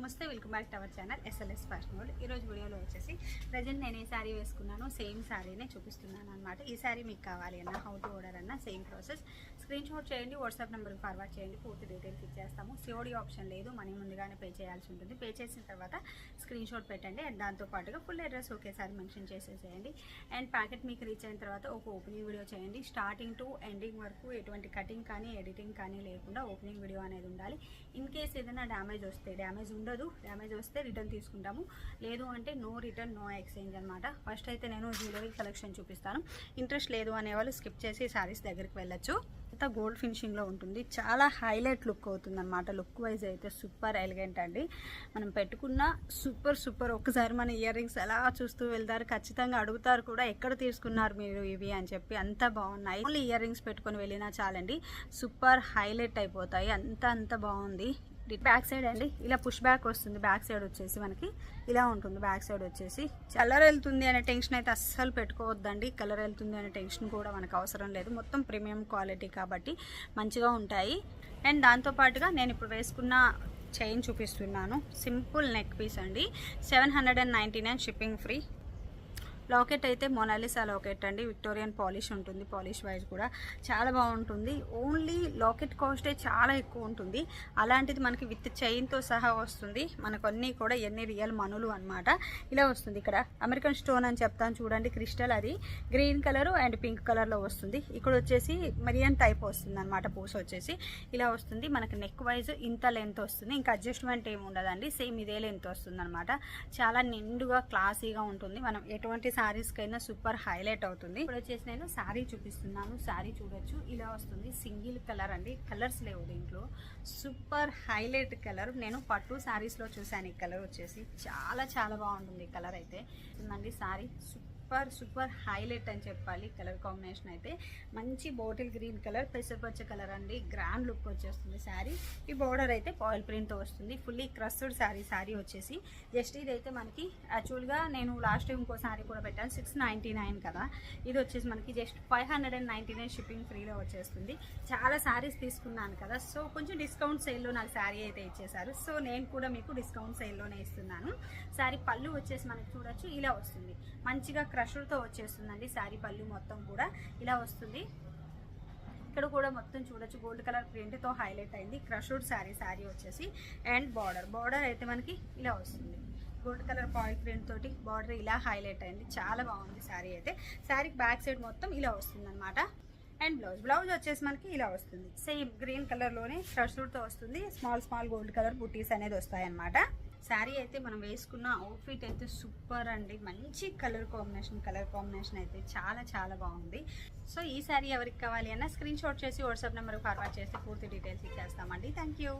నమస్తే welcome back to our channel SLS fashion world ఈరోజు వీడియోలో వచ్చేసి ప్రజెంట్ నేను ఏ శారీ వేసుకున్నాను సేమ్ శారీనే చూపిస్తున్నాను అనమాట ఈ శారీ మీకు కావాలి అన్న హౌ టు ఆర్డర్ అన్న సేమ్ ప్రాసెస్ స్క్రీన్ షాట్ చేయండి వాట్సాప్ నెంబర్కి ఫార్వర్డ్ చేయండి పూర్తి డీటెయిల్స్ ఇచ్చేస్తాము. సిఓడి ఆప్షన్ లేదు మనీ ముందుగానే పే చేయాల్సి ఉంటుంది. పే చేసిన తర్వాత స్క్రీన్ షాట్ పెట్టండి. అండ్ దాంతో పాటుగా ఫుల్ అడ్రస్ ఒకేసారి మెన్షన్ చేసేసేయండి. అండ్ ప్యాకెట్ మీకు రీచ్ అయిన తర్వాత ఒక ఓపెనింగ్ వీడియో చేయండి. స్టార్టింగ్ టు ఎండింగ్ వరకు ఎటువంటి కటింగ్ కానీ ఎడిటింగ్ కానీ లేకుండా ఓపెనింగ్ వీడియో అనేది ఉండాలి. ఇన్ కేస్ ఏదైనా డ్యామేజ్ వస్తే డ్యామేజ్ ఉండదు డ్యామేజ్ వస్తే రిటర్న్ తీసుకుంటాము. లేదు అంటే నో రిటర్న్ నో ఎక్స్చేంజ్ అనమాట ఫస్ట్ అయితే నేను జ్యువెలరీ కలెక్షన్ చూపిస్తాను. ఇంట్రెస్ట్ లేదు అనే వాళ్ళు స్కిప్ చేసి శారీస్ దగ్గరికి వెళ్ళచ్చు. అంతా గోల్డ్ ఫినిషింగ్లో ఉంటుంది. చాలా హైలైట్ లుక్ అవుతుంది అనమాట లుక్ వైజ్ అయితే సూపర్ ఎలిగెంట్ అండి. మనం పెట్టుకున్న సూపర్ సూపర్ ఒక్కసారి మన ఇయర్ రింగ్స్ ఎలా చూస్తూ వెళ్తారు. ఖచ్చితంగా అడుగుతారు కూడా ఎక్కడ తీసుకున్నారు మీరు ఇవి? అని చెప్పి అంత బాగున్నాయి. ఓన్లీ ఇయర్ రింగ్స్ పెట్టుకొని వెళ్ళినా చాలండి. సూపర్ హైలైట్ అయిపోతాయి. అంత అంత బాగుంది. బ్యాక్ సైడ్ అండి. ఇలా పుష్ బ్యాక్ వస్తుంది. బ్యాక్ సైడ్ వచ్చేసి మనకి ఇలా ఉంటుంది. బ్యాక్ సైడ్ వచ్చేసి కలర్ వెళ్తుంది అనే టెన్షన్ అయితే అస్సలు పెట్టుకోవద్దండి. కలర్ వెళ్తుంది అనే టెన్షన్ కూడా మనకు అవసరం లేదు. మొత్తం ప్రీమియం క్వాలిటీ కాబట్టి మంచిగా ఉంటాయి. అండ్ దాంతోపాటుగా నేను ఇప్పుడు వేసుకున్న చైన్ చూపిస్తున్నాను. సింపుల్ నెక్ పీస్ అండి. Seven hundred and nine shipping free. Locket అయితే మొనాలిసా లాకెట్ అండి. విక్టోరియన్ పాలిష్ ఉంటుంది. పాలిష్ వైజ్ కూడా చాలా బాగుంటుంది. ఓన్లీ లాకెట్ కాస్టే చాలా ఎక్కువ ఉంటుంది. అలాంటిది మనకి విత్ చైన్తో సహా వస్తుంది. మనకు అన్నీ కూడా ఎన్ని రియల్ మనులు అనమాట ఇలా వస్తుంది ఇక్కడ. అమెరికన్ స్టోన్ అని చెప్తాను చూడండి. క్రిస్టల్ అది. గ్రీన్ కలర్ అండ్ పింక్ కలర్లో వస్తుంది. ఇక్కడ వచ్చేసి మరియన్ టైప్ వస్తుంది అనమాట పూస వచ్చేసి ఇలా వస్తుంది. మనకి నెక్ వైజ్ ఇంత లెంత్ వస్తుంది. ఇంకా అడ్జస్ట్మెంట్ ఏమి ఉండదండి. సేమ్ ఇదే లెంత్ వస్తుంది అనమాట చాలా నిండుగా క్లాసీగా ఉంటుంది. మనం ఎటువంటి శారీస్కైనా సూపర్ హైలైట్ అవుతుంది. ఇప్పుడు వచ్చేసి నేను శారీ చూపిస్తున్నాను. శారీ చూడొచ్చు. ఇలా వస్తుంది. సింగిల్ కలర్ అండి. కలర్స్ లేవు దీంట్లో. Super highlight colour. నేను పట్టు శారీస్లో చూశాను ఈ కలర్ వచ్చేసి. చాలా చాలా బాగుంటుంది ఈ కలర్ అయితే. ఉందండి sari. Super super super highlight అని చెప్పాలి కలర్ కాంబినేషన్ అయితే. మంచి బాటిల్ గ్రీన్ కలర్ పెసరపచ్చ కలర్ అండి. గ్రాండ్ లుక్ వచ్చేస్తుంది శారీ. ఈ బార్డర్ అయితే పాయిల్ ప్రింట్తో వస్తుంది. ఫుల్లీ క్రస్డ్ శారీ శారీ వచ్చేసి. జస్ట్ ఇదైతే మనకి యాక్చువల్గా నేను లాస్ట్ టైం ఇంకో శారీ కూడా పెట్టాను సిక్స్ నైంటీ నైన్ కదా. ఇది వచ్చేసి మనకి just five hundred and ninety nine shipping ఫ్రీలో వచ్చేస్తుంది. చాలా శారీస్ తీసుకున్నాను కదా. సో కొంచెం డిస్కౌంట్ సేల్లో నాకు శారీ అయితే ఇచ్చేసారు సో నేను కూడా మీకు డిస్కౌంట్ సేల్లోనే ఇస్తున్నాను. శారీ పళ్ళు వచ్చేసి మనకి చూడొచ్చు ఇలా వస్తుంది. మంచిగా క్రషర్తో వచ్చేస్తుందండి శారీ పళ్ళు మొత్తం కూడా. ఇలా వస్తుంది. ఇక్కడ కూడా మొత్తం చూడొచ్చు. గోల్డ్ కలర్ ప్రింట్తో హైలైట్ అయింది. క్రషుడ్ శారీ శారీ వచ్చేసి. And border. బార్డర్ అయితే మనకి ఇలా వస్తుంది. గోల్డ్ కలర్ పాయిల్ ప్రింట్ తోటి బార్డర్ ఇలా హైలైట్ అయింది. చాలా బాగుంది శారీ అయితే. శారీకి బ్యాక్ సైడ్ మొత్తం ఇలా వస్తుంది అనమాట అండ్ బ్లౌజ్. బ్లౌజ్ వచ్చేసి మనకి ఇలా వస్తుంది. సేమ్ గ్రీన్ కలర్లోనే క్రషుడ్తో వస్తుంది. స్మాల్ స్మాల్ గోల్డ్ కలర్ బుటీస్ అనేది వస్తాయన్నమాట. శారీ అయితే మనం వేసుకున్న అవుట్ఫిట్ అయితే సూపర్ అండి. మంచి కలర్ కాంబినేషన్ కలర్ కాంబినేషన్ అయితే చాలా చాలా బాగుంది. సో ఈ శారీ ఎవరికి కావాలి అన్న స్క్రీన్ షాట్ చేసి వాట్సాప్ నెంబర్ ఫార్వర్డ్ చేసి పూర్తి డీటెయిల్స్ ఇచ్చేస్తామండి. Thank you